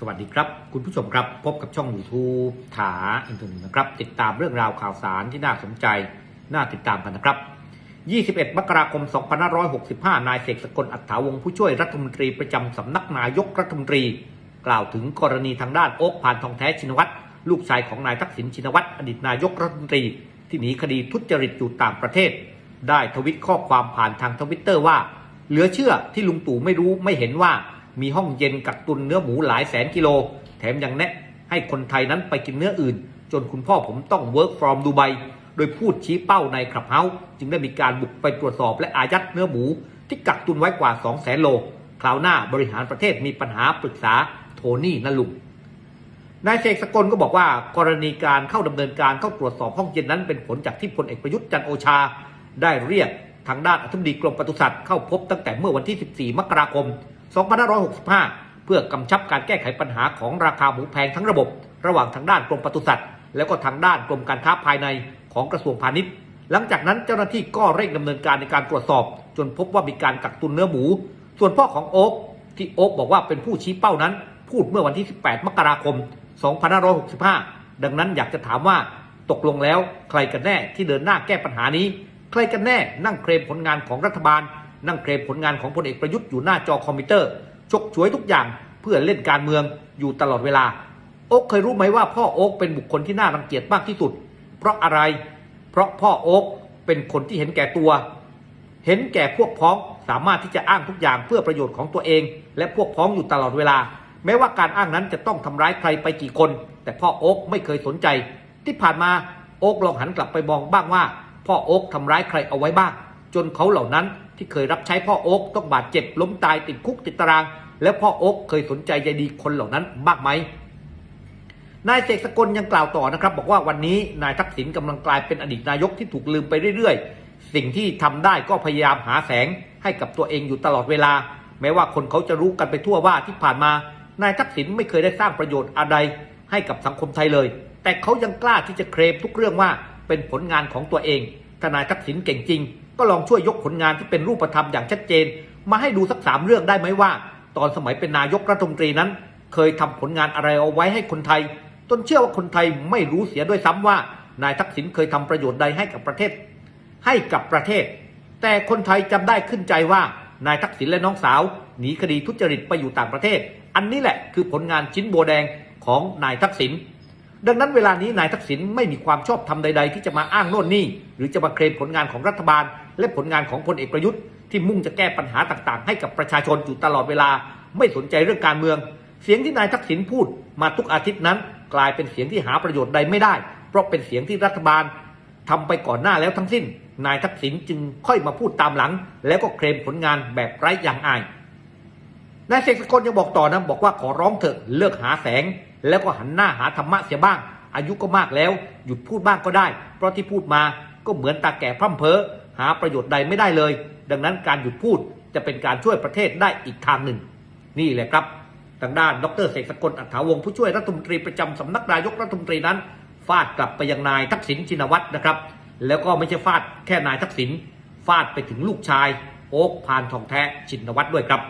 สวัสดีครับ คุณผู้ชมครับพบกับช่อง YouTube ถาอินเทอร์เน็ตนะครับ ติดตามเรื่องราวข่าวสารที่น่าสนใจ น่าติดตามกันนะครับ 21 มกราคม 2565 นายเสกสกลอัฏฐาวงศ์ผู้ช่วยรัฐมนตรีประจำสำนักนายกรัฐมนตรี กล่าวถึงกรณีทางด้านโอ๊คพานทองแท้ชินวัตรลูกชายของนายทักษิณชินวัตรอดีตนายกรัฐมนตรี ที่หนีคดีทุจริตอยู่ต่างประเทศ ได้ทวิตข้อความผ่านทางทวิตเตอร์ว่า เหลือเชื่อที่ลุงตู่ไม่รู้ไม่เห็นว่า มีห้องเย็นกักตุนเนื้อหมูหลายแสนกิโล แถมยังแนะให้คนไทยนั้นไปกินเนื้ออื่น จนคุณพ่อผมต้อง work from ดูไบโดยพูดชี้เป้าในคลับเฮาจึงได้มีการบุกไปตรวจสอบและอายัดเนื้อหมู ที่กักตุนไว้กว่า 2 0 0แสนโล คราวหน้าบริหารประเทศมีปัญหาปรึกษาโทนี่นลุงนายเสกสกลก็บอกว่า กรณีการเข้าดำเนินการเข้าตรวจสอบห้องเย็นนั้นเป็นผลจากที่พลเอกประยุทธ์จันโอชา ได้เรียกทางด้านอธิบดีกรมปศุสัตว์เข้าพบตั้งแต่เมื่อวันที่ 14 มกราคม 2565 เพื่อกำชับการแก้ไขปัญหาของราคาหมูแพงทั้งระบบ ระหว่างทางด้านกรมปศุสัตว์แล้วก็ทางด้านกรมการค้าภายในของกระทรวงพาณิชย์ หลังจากนั้นเจ้าหน้าที่ก็เร่งดำเนินการในการตรวจสอบ จนพบว่ามีการกักตุนเนื้อหมู ส่วนพ่อของโอ๊กที่โอ๊กบอกว่าเป็นผู้ชี้เป้านั้น พูดเมื่อวันที่ 18 มกราคม 2565 ดังนั้นอยากจะถามว่าตกลงแล้วใครกันแน่ที่เดินหน้าแก้ปัญหานี้ ใครกันแน่นั่งเคลมผลงานของรัฐบาล นั่งเคลมผลงานของพลเอกประยุทธ์อยู่หน้าจอคอมพิวเตอร์ ชกช่วยทุกอย่างเพื่อเล่นการเมืองอยู่ตลอดเวลา โอ๊กเคยรู้ไหมว่าพ่อโอ๊กเป็นบุคคลที่น่ารังเกียจมากที่สุด เพราะอะไร เพราะพ่อโอ๊กเป็นคนที่เห็นแก่ตัว เห็นแก่พวกพ้องสามารถที่จะอ้างทุกอย่างเพื่อประโยชน์ของตัวเอง และพวกพ้องอยู่ตลอดเวลา แม้ว่าการอ้างนั้นจะต้องทำร้ายใครไปกี่คน แต่พ่อโอ๊กไม่เคยสนใจ ที่ผ่านมาโอ๊กลองหันกลับไปมองบ้างว่า พ่อโอ๊กทำร้ายใครเอาไว้บ้าง จนเขาเหล่านั้นที่เคยรับใช้พ่อโอ๊กต้องบาดเจ็บล้มตายติดคุกติดตาราง แล้วพ่อโอ๊กเคยสนใจใยดีคนเหล่านั้นมากไหมนายเสกสกลยังกล่าวต่อนะครับ บอกว่าวันนี้นายทักษิณกำลังกลายเป็นอดีตนายกที่ถูกลืมไปเรื่อยๆ สิ่งที่ทำได้ก็พยายามหาแสงให้กับตัวเองอยู่ตลอดเวลา แม้ว่าคนเขาจะรู้กันไปทั่วว่าที่ผ่านมานายทักษิณไม่เคยได้สร้างประโยชน์อะไรให้กับสังคมไทยเลย แต่เขายังกล้าที่จะเคลมทุกเรื่องว่าเป็นผลงานของตัวเองถ้านายทักษิณเก่งจริง ก็ลองช่วยยกผลงานที่เป็นรูปธรรมอย่างชัดเจน มาให้ดูสักสามเรื่องได้ไหมว่า ตอนสมัยเป็นนายกรัฐมนตรีนั้น เคยทำผลงานอะไรเอาไว้ให้คนไทยจนเชื่อว่าคนไทยไม่รู้เสียด้วยซ้ำว่า นายทักษิณเคยทำประโยชน์ใดให้กับประเทศ ให้กับประเทศ แต่คนไทยจำได้ขึ้นใจว่านายทักษิณและน้องสาวหนีคดีทุจริตไปอยู่ต่างประเทศ อันนี้แหละคือผลงานชิ้นโบแดงของนายทักษิณ ดังนั้นเวลานี้นายทักษิณไม่มีความชอบธรรมใด ๆ ที่จะมาอ้างโน่นนี่ หรือจะมาเคลมผลงานของรัฐบาล และผลงานของพลเอกประยุทธ์ที่มุ่งจะแก้ปัญหาต่างๆ ให้กับประชาชนอยู่ตลอดเวลา ไม่สนใจเรื่องการเมือง เสียงที่นายทักษิณพูดมาทุกอาทิตย์นั้น กลายเป็นเสียงที่หาประโยชน์ใดไม่ได้ เพราะเป็นเสียงที่รัฐบาลทำไปก่อนหน้าแล้วทั้งสิ้น นายทักษิณจึงค่อยมาพูดตามหลัง แล้วก็เคลมผลงานแบบไร้อย่างอายนายเสกสกลยังบอกต่อนะบอกว่าขอร้องเถอะเลิกหาแสง แล้วก็หันหน้าหาธรรมะเสียบ้าง อายุก็มากแล้ว หยุดพูดบ้างก็ได้ เพราะที่พูดมาก็เหมือนตาแก่พร่ำเพ้อหาประโยชน์ใดไม่ได้เลย ดังนั้นการหยุดพูดจะเป็นการช่วยประเทศได้อีกทางหนึ่ง นี่แหละครับ ทางด้านดรเสกสกลอัฏฐาวงผู้ช่วยรัฐมนตรีประจำสำนักนายกรัฐมนตรีนั้นฟาดกลับไปยังนายทักษิณชินวัตรนะครับ แล้วก็ไม่ใช่ฟาดแค่นายทักษิณฟาดไปถึงลูกชาย โอ๊คพานทองแท้ชินวัตรด้วยครับ